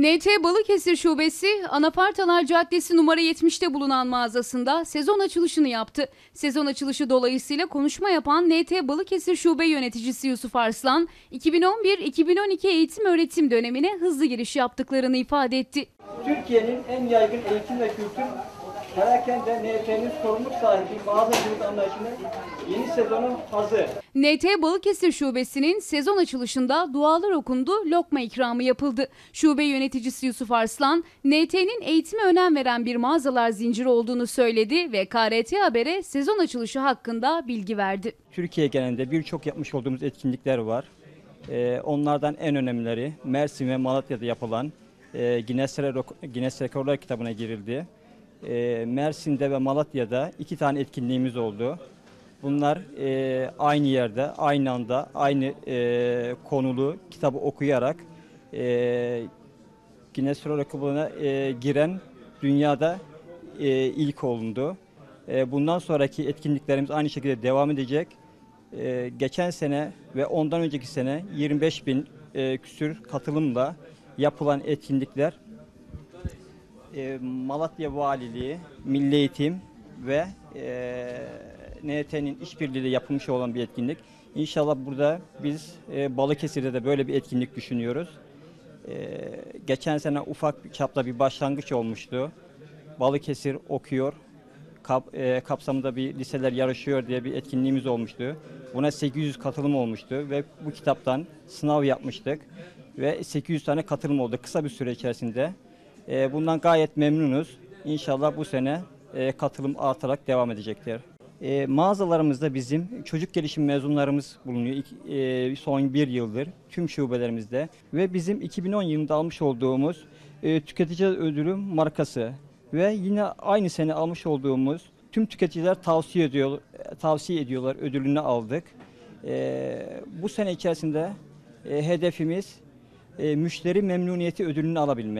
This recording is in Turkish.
NT Balıkesir Şubesi Anafartalar Caddesi numara 70'te bulunan mağazasında sezon açılışını yaptı. Sezon açılışı dolayısıyla konuşma yapan NT Balıkesir Şube Yöneticisi Yusuf Arslan, 2011-2012 eğitim öğretim dönemine hızlı giriş yaptıklarını ifade etti. Türkiye'nin en yaygın eğitim ve kültür perakende NFT'nin sorumluluk sahibi mağazacılık anlayışının yeni sezonu hazır. NT Balıkesir Şubesi'nin sezon açılışında dualar okundu, lokma ikramı yapıldı. Şube yöneticisi Yusuf Arslan, NT'nin eğitime önem veren bir mağazalar zinciri olduğunu söyledi ve KRT Haber'e sezon açılışı hakkında bilgi verdi. Türkiye genelinde birçok yapmış olduğumuz etkinlikler var. Ee, onlardan en önemlileri Mersin ve Malatya'da yapılan e, Guinness, Re- Guinness Rekorlar kitabına girildi. Ee, Mersin'de ve Malatya'da iki tane etkinliğimiz oldu. Bunlar e, aynı yerde, aynı anda, aynı e, konulu kitabı okuyarak e, Guinness Rekorlarına e, giren dünyada e, ilk olundu. E, bundan sonraki etkinliklerimiz aynı şekilde devam edecek. E, geçen sene ve ondan önceki sene 25 bin e, küsür katılımla yapılan etkinlikler e, Malatya Valiliği, Milli Eğitim ve e, NT'nin işbirliğiyle yapılmış olan bir etkinlik. İnşallah burada biz e, Balıkesir'de de böyle bir etkinlik düşünüyoruz. Ee, geçen sene ufak bir çapta bir başlangıç olmuştu. Balıkesir okuyor. Kap, e, kapsamında bir liseler yarışıyor diye bir etkinliğimiz olmuştu. Buna 800 katılım olmuştu ve bu kitaptan sınav yapmıştık. Ve 800 tane katılım oldu kısa bir süre içerisinde. Ee, bundan gayet memnunuz. İnşallah bu sene e, katılım artarak devam edecektir. E, mağazalarımızda bizim çocuk gelişim mezunlarımız bulunuyor İki- e, son bir yıldır tüm şubelerimizde ve bizim 2010 yılında almış olduğumuz e, tüketici ödülü markası ve yine aynı sene almış olduğumuz tüm tüketiciler tavsiye ediyor tavsiye ediyorlar ödülünü aldık. E, bu sene içerisinde e, hedefimiz e, müşteri memnuniyeti ödülünü alabilmek.